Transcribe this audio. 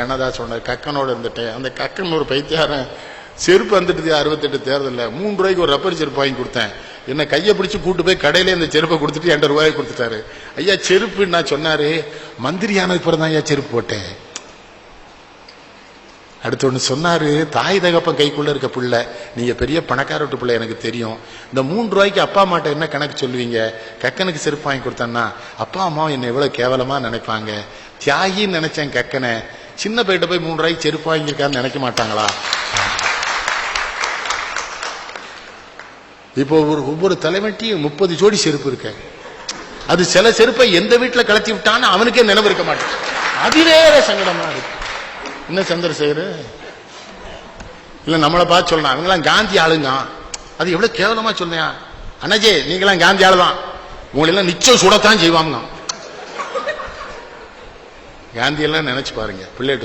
கண்ணதாஸ் சொன்னார் கக்கனோட இருந்துட்டேன். அந்த கக்கன் ஒரு பைத்தியாரன் செருப்பு வந்துட்டு அறுபத்தெட்டு தேர்தலில். மூணு ரூபாய்க்கு ஒரு ரப்பர் செருப்பு வாங்கி கொடுத்தேன். என்னை கையை பிடிச்சி கூட்டு போய் கடையில இந்த செருப்பை கொடுத்துட்டு எண்பது ரூபாய் கொடுத்துட்டாரு. ஐயா செருப்பு நான் சொன்னாரு. மந்திரி ஆனதுக்கு பிறகு தான் ஐயா செருப்பு போட்டேன். அடுத்து ஒன்று சொன்னாரு தாய் தகப்பன் கைக்குள்ள இருக்க பிள்ளை. நீங்க பெரிய பணக்கார விட்டு பிள்ளை எனக்கு தெரியும். இந்த மூன்று ரூபாய்க்கு அப்பா அம்மாட்ட என்ன கணக்கு சொல்லுவீங்க? கக்கனுக்கு செருப்பு வாங்கி கொடுத்தேன்னா அப்பா அம்மா என்னை எவ்வளவு கேவலமா நினைப்பாங்க. தியாகின்னு நினைச்சேன் கக்கனை. சின்ன பேட்டை போய் மூணு ரூபாய்க்கு செருப்பு வாங்கியிருக்கான்னு நினைக்க மாட்டாங்களா? இப்போ ஒரு ஒவ்வொரு தலைவட்டியும் முப்பது ஜோடி செருப்பு இருக்க. அது சில செருப்பை எந்த வீட்டில் கலத்தி விட்டான்னு அவனுக்கே நினைவு இருக்க மாட்டேன். அதிவேற சங்கடமா இருக்கு. என்ன சந்திரசேகர் இல்லை நம்மளை பார்த்து சொல்லலாம் அவங்களாம் காந்தி ஆளுங்க. அது எவ்வளவு கேவலமா சொன்னியா? அண்ணாஜே நீங்களாம் காந்தி ஆளு தான் உங்களெல்லாம் நிச்சயம் சுடத்தான் செய்வாங்க. காந்தி எல்லாம் நினைச்சு பாருங்க பிள்ளைகிட்ட